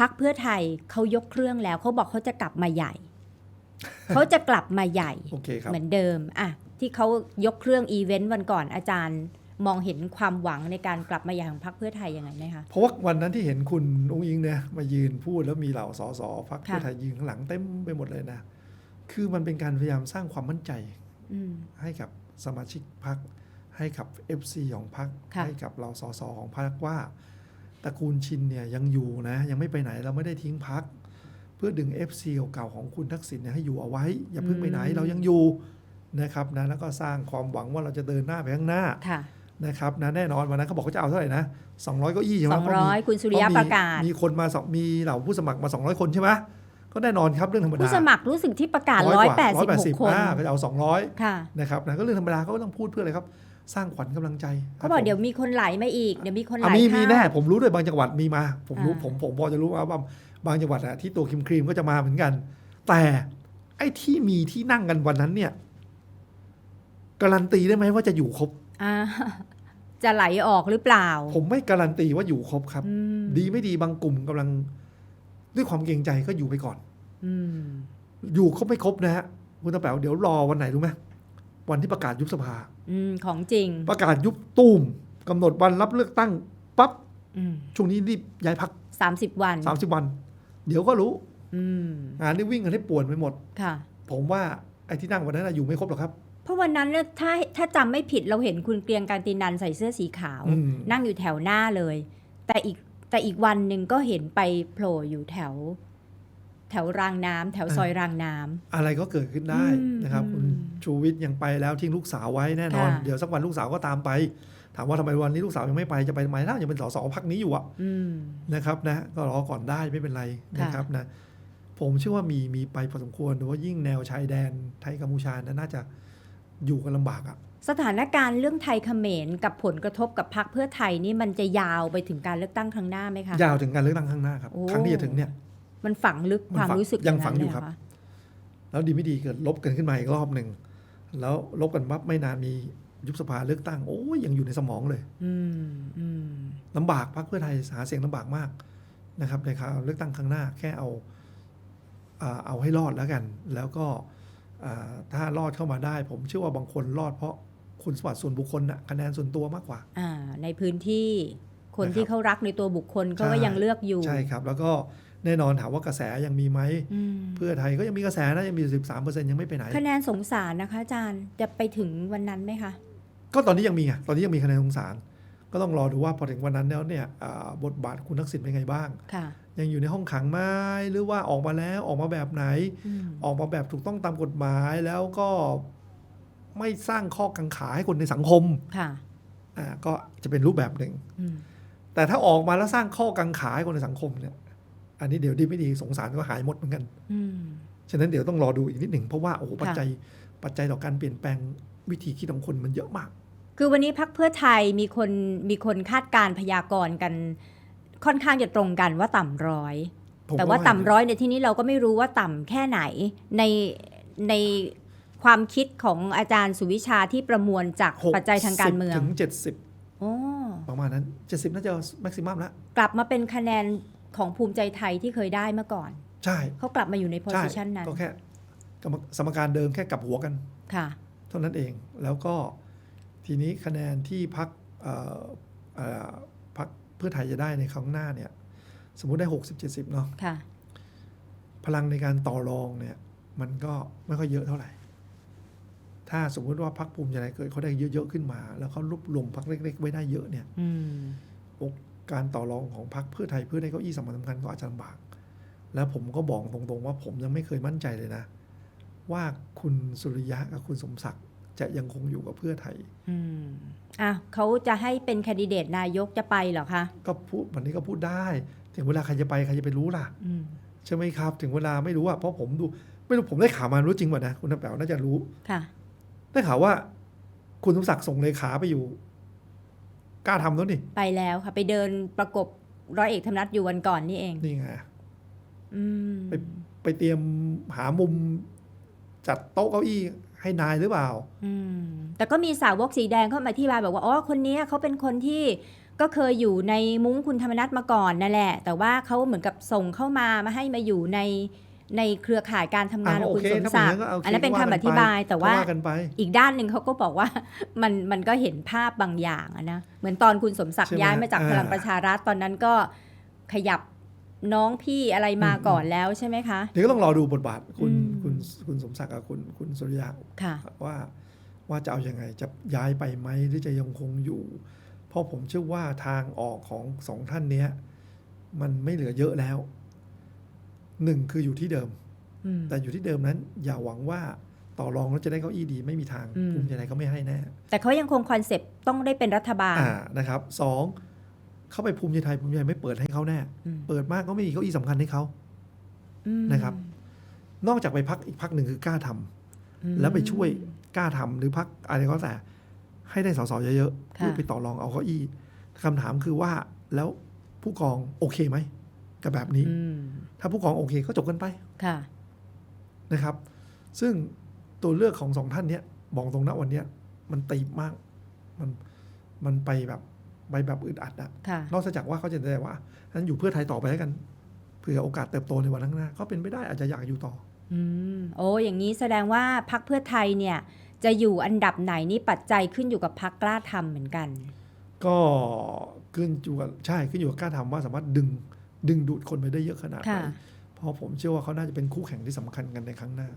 พักเพื่อไทยเขายกเครื่องแล้วเขาบอกเขาจะกลับมาใหญ่ เขาจะกลับมาใหญ่โอเคครับเหมือนเดิมอะที่เขายกเครื่องอีเวนต์วันก่อนอาจารย์มองเห็นความหวังในการกลับมาใหญ่ของพรรคเพื่อไทยยังไงไหมคะเพราะว่าวันนั้นที่เห็นคุณองค์อิงเนี่ยมายืนพูดแล้วมีเหล่าสสพักเพื่อค่ะไทยยืนข้างหลังเต็มไปหมดเลยนะ คือมันเป็นการพยายามสร้างความมั่นใจอืมให้กับสมาชิกพักให้กับ FC ของพักค่ะให้กับเราสสของพักว่า ตระกูลชินเนี่ยยังอยู่นะยังไม่ไปไหนเราไม่ได้ทิ้งพัก เพื่อดึง FC เก่าๆของคุณทักษิณเนี่ยให้อยู่เอาไว้ อย่าเพิ่งไปไหนเรายังอยู่นะครับนะแล้วก็สร้างความหวังว่าเราจะเดินหน้าไปข้างหน้าค่ะนะครับนะแน่นอนวันนั้นเขาบอกเขาจะเอาเท่าไหร่นะ200เก้าอี้ใช่ไหสมองเพาะมีร้อยคุณสุริยะเพประกาศ มีคนมาสองมีเหล่าผู้สมัครมา 200 คนใช่ไหมก็แน่นอนครับเรื่องธรรมดาผู้สมัครรู้สึกที่ประกาศร้ร้ออยยกว่าแปดร้อสิยบแปดหสิบกคนอ่าก็จะเอา 200ค่ะนะครับนะก็เรื่องธรรมดาเขาก็ต้องพูดเพื่ออะไรครับสร้างขวัญกำลังใจเขาบอกครับผมเดี๋ยวมีคนไหลมาอีกเดี๋ยวมีคนไหลอะมีมีเข้าแน่ผมรู้ด้วยบางจังหวัดมีมา ผมรู้อ่าผมผมพอจะรู้ว่าบางจังหวัดอะที่ตัวครีมครีมก็จะมาเหมือนกัน แต่ไอ้ที่มีที่นั่งกันวันนั้นเนี่ยการันตีได้ไหมว่าจะอยู่ครบอ่าจะไหลออกหรือเปล่า ผมไม่การันตีว่าอยู่ครบครับอืมดีไม่ดีบางกลุ่มกำลัง ด้วยความเกรงใจก็อยู่ไปก่อนอืมอยู่ครบไม่ครบนะฮะคุณตาแป๋วเดี๋ยวรอวันไหนรู้ไหมวันที่ประกาศยุบสภา อืมของจริงประกาศยุบตูมกำหนดวันรับเลือกตั้งปั๊บอืมช่วงนี้รีบย้ายพักสามสิบวัน 30 วัน เดี๋ยวก็รู้อืมงานนี้วิ่งกันให้ป่วนไปหมด ค่ะ ผมว่าไอ้ที่นั่งวันนั้นนะอยู่ไม่ครบหรอกครับ เพราะวันนั้นเนี่ยถ้าถ้าจำไม่ผิดเราเห็นคุณเกรียงการตินันใส่เสื้อสีขาว อืม นั่งอยู่แถวหน้าเลย แต่อีกแต่อีกวันหนึ่งก็เห็นไปโผล่อยู่แถว แถวรางน้ำแถวซอยรางน้ำ อะไรก็เกิดขึ้นได้อืมนะครับ อืมคุณ ชูวิทย์ยังไปแล้วทิ้งลูกสาวไว้แน่นอน ค่ะเดี๋ยวสักวันลูกสาวก็ตามไป ถามว่าทำไมวันนี้ลูกสาวยังไม่ไปจะไปทำไมล่ะยังเป็นสสพักนี้อยู่อะอืมนะครับนะก็รอก่อนได้ไม่เป็นไรค่ะ นะครับนะผมเชื่อว่ามีมีไปพอสมควรโดยว่ายิ่งแนวชายแดนไทยกัมพูชานะน่าจะอยู่กันลำบากอะ สถานการณ์เรื่องไทยเขมรกับผลกระทบกับพรรคเพื่อไทยนี่มันจะยาวไปถึงการเลือกตั้งครั้งหน้าไหมคะ ยาวถึงการเลือกตั้งข้างหน้าครับ โอ้ ครั้งที่จะถึงเนี่ย มันฝังลึกมันความฝังรู้สึกยังอาฝังอยู่เลครับเหะแล้วดีไม่ดีเกิดลบกันขึ้นมาอีกรอบหนึ่ง แล้วลบกันปั๊บไม่นานมียุบสภาเลือกตั้ง โอ้ยยังอยู่ในสมองเลยอืมอืมลำบากพรรคเพื่อไทยหาเสียงลำบากมากนะครับในคราวเลือกตั้งครั้งหน้าแค่เอาอ่าเอาให้รอดแล้วกัน แล้วก็อ่าถ้ารอดเข้ามาได้ ผมเชื่อว่าบางคนรอดเพราะคุณสมบัติส่วนบุคคลนะคะแนนส่วนตัวมากกว่าอ่าในพื้นที่คนนะครับที่เขารักในตัวบุคคลก็ใช่ยังเลือกอยู่ใช่ครับ แล้วก็ แน่นอนถามว่ากระแสยังมีไหมอืมเพื่อไทยก็ยังมีกระแสนะยังมี 13เปอร์เซ็นต์ยังไม่ไปไหนคะแนนสงสารนะคะอาจารย์จะไปถึงวันนั้นไหมคะก็ตอนนี้ยังมีไงตอนนี้ยังมีคะแนนสงสาร ก็ต้องรอดูว่าพอถึงวันนั้นแล้วเนี่ยอ่าบทบาทคุณทักษิณเป็นไงบ้างค่ะยังอยู่ในห้องขังไหมหรือว่าออกมาแล้วออกมาแบบไหนอืมออกมาแบบถูกต้องตามกฎหมายแล้วก็ไม่สร้างข้อกังขาให้คนในสังคมค่ะอ่าก็จะเป็นรูปแบบหนึ่งอืมแต่ถ้าออกมาแล้วสร้างข้อกังขาให้คนในสังคมเนี่ย อันนี้เดี๋ยวดีไม่ดีสงสารก็หายหมดเหมือนกันอืมฉะนั้นเดี๋ยวต้องรอดูอีกนิดหนึ่งเพราะว่าโอ้โหค่ะปัจจัยปัจจัยต่อการเปลี่ยนแปลงวิธีคิดของคนมันเยอะมาก คือวันนี้พักเพื่อไทยมีคนมีคนคาดการณ์พยากรณ์กัน ค่อนข้างจะตรงกันว่าต่ำร้อยผมแต่ว่าว่าต่ำร้อยในที่นี้เราก็ไม่รู้ว่าต่ำแค่ไหนในในความคิดของอาจารย์สุวิชาที่ประมวลจากหกปัจจัยทางการเมืองถึงเจ็ดสิบโอ้ประมาณนั้นเจ็ดสิบน่าจะแม็กซิมัมแล้ว กลับมาเป็นคะแนน ของภูมิใจไทยที่เคยได้เมื่อก่อน ใช่เขากลับมาอยู่ในโพใช่สิชันนั้นก็แค่กรรมสมการเดิมแค่กลับหัวกันค่ะ เท่านั้นเองแล้วก็ทีนี้คะแนนที่พักพักเพื่อไทยจะได้ในครั้งหน้าเนี่ย สมมุติได้60 70เนาะค่ะ พลังในการต่อรองเนี่ย มันก็ไม่ค่อยเยอะเท่าไหร่ ถ้าสมมุติว่าพักภูมิใจไทยเกิดเขาได้เยอะๆขึ้นมา แล้วเขารวบรวมพักเล็ก ๆ ไว้ได้เยอะเนี่ยอืมโอ กการต่อรองของพรรคเพื่อไทยเพื่อได้เก้าอี้สำคัญสำคัญก็อาจจะลำบาก แล้วผมก็บอกตรงๆว่าผมยังไม่เคยมั่นใจเลยนะ ว่าคุณสุริยะกับคุณสมศักดิ์จะยังคงอยู่กับเพื่อไทย อืมอะเขาจะให้เป็นแคนดิเดตนายกจะไปเหรอคะ ก็พูดวันนี้ก็พูดได้ ถึงเวลาใครจะไปใครจะไปรู้ล่ะ อืม ใช่ไหมครับ ถึงเวลาไม่รู้อะเพราะผมดู ไม่รู้ผมได้ข่าวมารู้จริงป่ะนะ คุณน้ำแป๋วน่าจะรู้ ค่ะ ได้ข่าวว่า คุณสมศักดิ์ส่งเลขาไปอยู่ กล้าทำแล้วนี่ไปแล้วค่ะ ไปเดินประกบร้อยเอกธรรมนัฐอยู่วันก่อนนี่เองนี่ไงอืมไปไปเตรียมหามุมจัดโต๊ะเก้าอี้ให้นายหรือเปล่า อืม แต่ก็มีสาวกสีแดงเข้ามาที่บายบอกว่าอ๋อคนเนี้ยเขาเป็นคนที่ก็เคยอยู่ในมุ้งคุณธรรมนัฐมาก่อนนั่นแหละ แต่ว่าเขาเหมือนกับส่งเข้ามามาให้มาอยู่ใน ในเครือข่ายการทำงานอะของคุณโอเคสมถ้าเป็นศักดิ์อย่างนั้นก็โอเคอันนั้นเป็นก็คำว่ากันอธิบายไปแต่ว่าก็ว่ากันไปอีกด้านหนึ่งเขาก็บอกว่ามันมันก็เห็นภาพบางอย่างอะนะเหมือนตอนคุณสมศักดิ์ใช่ไหมย้ายมาจากอ่าพลังประชารัฐตอนนั้นก็ขยับน้องพี่อะไรมาก่อนแล้วใช่ไหมคะเดี๋ยวก็ต้องรอดูบทบาทคุณอืมคุณคุณสมศักดิ์กับคุณคุณสุริยะค่ะว่าว่าจะเอาอยัางไงจะย้ายไปไหมหรือจะยังคงอยู่ เพราะผมเชื่อว่าทางออกของสองท่านเนี้ย มันไม่เหลือเยอะแล้ว หนึ่งคืออยู่ที่เดิมอืมแต่อยู่ที่เดิมนั้น อย่าหวังว่าต่อรองแล้วจะได้เก้าอี้ดีไม่มีทางอืมภูมิใจไทยเขาไม่ให้แน่ แต่เขายังคงคอนเซปต์ต้องได้เป็นรัฐบาลอ่านะครับสองเข้าไปภูมิใจไทยภูมิใจไทยไม่เปิดให้เขาแน่อืมเปิดมากก็ไม่มีเก้าอี้สำคัญให้เขาอืมนะครับ นอกจากไปพักอีกพักหนึ่งคือกล้าทำอืมแล้วไปช่วยกล้าทำหรือพักอะไรก็แต่ ให้ได้สสเยอะๆค่ะเพื่อไปต่อรองเอาเก้าอี้คำถามคือว่าแล้วผู้กองโอเคไหม กับแบบนี้อืมถ้าผู้กองโอเคก็จบกันไปค่ะนะครับ ซึ่งตัวเลือกของสองท่านเนี้ยบอกตรงนะวันเนี้ยมันตีบมากมันมันไปแบบไปแบบอึดอัดอะค่ะนอกจากว่าเขาจะได้ว่านั้นอยู่เพื่อไทยต่อไปแล้วกันเผื่อโอกาสเติบโตในวันข้างหน้าก็เป็นไปได้อาจจะอยากอยู่ต่อ อืมโอ้อย่างนี้แสดงว่าพักเพื่อไทยเนี่ย จะอยู่อันดับไหนนี่ปัจจัยขึ้นอยู่กับพักกล้าทำเหมือนกัน ก็ขึ้นอยู่กับใช่ขึ้นอยู่กับกล้าทำว่าสามารถดึง ดึงดูดคนไปได้เยอะขนาดไหนค่ะเพราะผมเชื่อว่าเขาน่าจะเป็นคู่แข่งที่สำคัญกันในครั้งหน้า